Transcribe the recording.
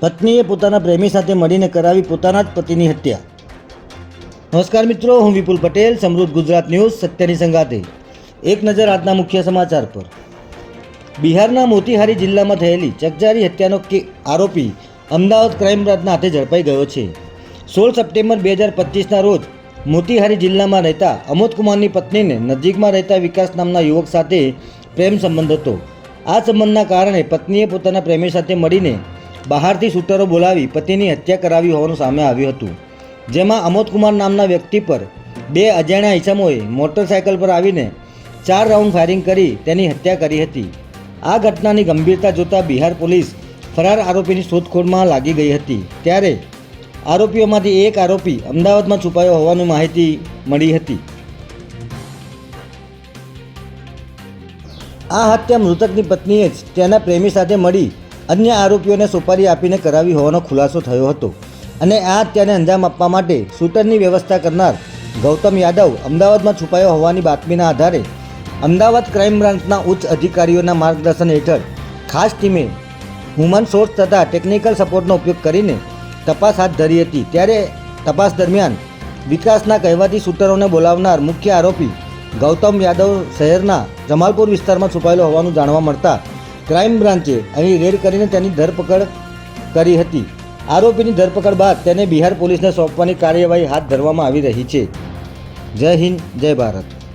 પત્નીએ પોતાના પ્રેમી સાથે મળીને કરાવી પોતાના જ પતિની હત્યા. નમસ્કાર મિત્રો, હું વિપુલ પટેલ, સમૃદ્ધ ગુજરાત ન્યૂઝ, સત્યની સંગાતે એક નજર આજના મુખ્ય સમાચાર પર. બિહારના મોતીહારી જિલ્લામાં થયેલી ચકચારી હત્યાનો આરોપી અમદાવાદ ક્રાઇમ બ્રાન્ચના હાથે ઝડપાઈ ગયો છે. સોળ સપ્ટેમ્બર બે હજાર પચીસના રોજ મોતીહારી જિલ્લામાં રહેતા અમોદકુમારની પત્નીને નજીકમાં રહેતા વિકાસ નામના યુવક સાથે પ્રેમ સંબંધ હતો. આ સંબંધના કારણે પત્નીએ પોતાના પ્રેમી સાથે મળીને બહારથી શૂટરો બોલાવી પતિની હત્યા કરાવી હોવાનું સામે આવ્યું હતું. જેમાં અમોદકુમાર નામના વ્યક્તિ પર બે અજાણ્યા ઇસમોએ મોટરસાયકલ પર આવીને ચાર રાઉન્ડ ફાયરિંગ કરી તેની હત્યા કરી હતી. આ ઘટનાની ગંભીરતા જોતા બિહાર પોલીસ ફરાર આરોપીની શોધખોળમાં લાગી ગઈ હતી. ત્યારે આરોપીઓમાંથી એક આરોપી અમદાવાદમાં છુપાયો હોવાની માહિતી મળી હતી. આ હત્યા મૃતકની પત્નીએ જ તેના પ્રેમી સાથે મળી અન્ય આરોપીઓને સુપારી આપીને કરાવી હોવાનો ખુલાસો થયો હતો. અને આ હત્યાને અંજામ આપવા માટે શૂટરની વ્યવસ્થા કરનાર ગૌતમ યાદવ અમદાવાદમાં છુપાયો હોવાની બાતમીના આધારે અમદાવાદ ક્રાઇમ બ્રાન્ચના ઉચ્ચ અધિકારીઓના માર્ગદર્શન હેઠળ ખાસ ટીમે હ્યુમન સોર્સ તથા ટેકનિકલ સપોર્ટનો ઉપયોગ કરીને તપાસ હાથ ધરી હતી. ત્યારે તપાસ દરમિયાન વિકાસના કહેવાથી શૂટરોને બોલાવનાર મુખ્ય આરોપી ગૌતમ યાદવ શહેરના જમાલપુર વિસ્તારમાં છુપાયેલો હોવાનું જાણવા મળતા ક્રાઇમ બ્રાન્ચે અહીં રેડ કરીને તેની ધરપકડ કરી હતી. આરોપીની ધરપકડ બાદ તેને બિહાર પોલીસને સોંપવાની કાર્યવાહી હાથ ધરવામાં આવી રહી છે. જય હિન્દ, જય ભારત.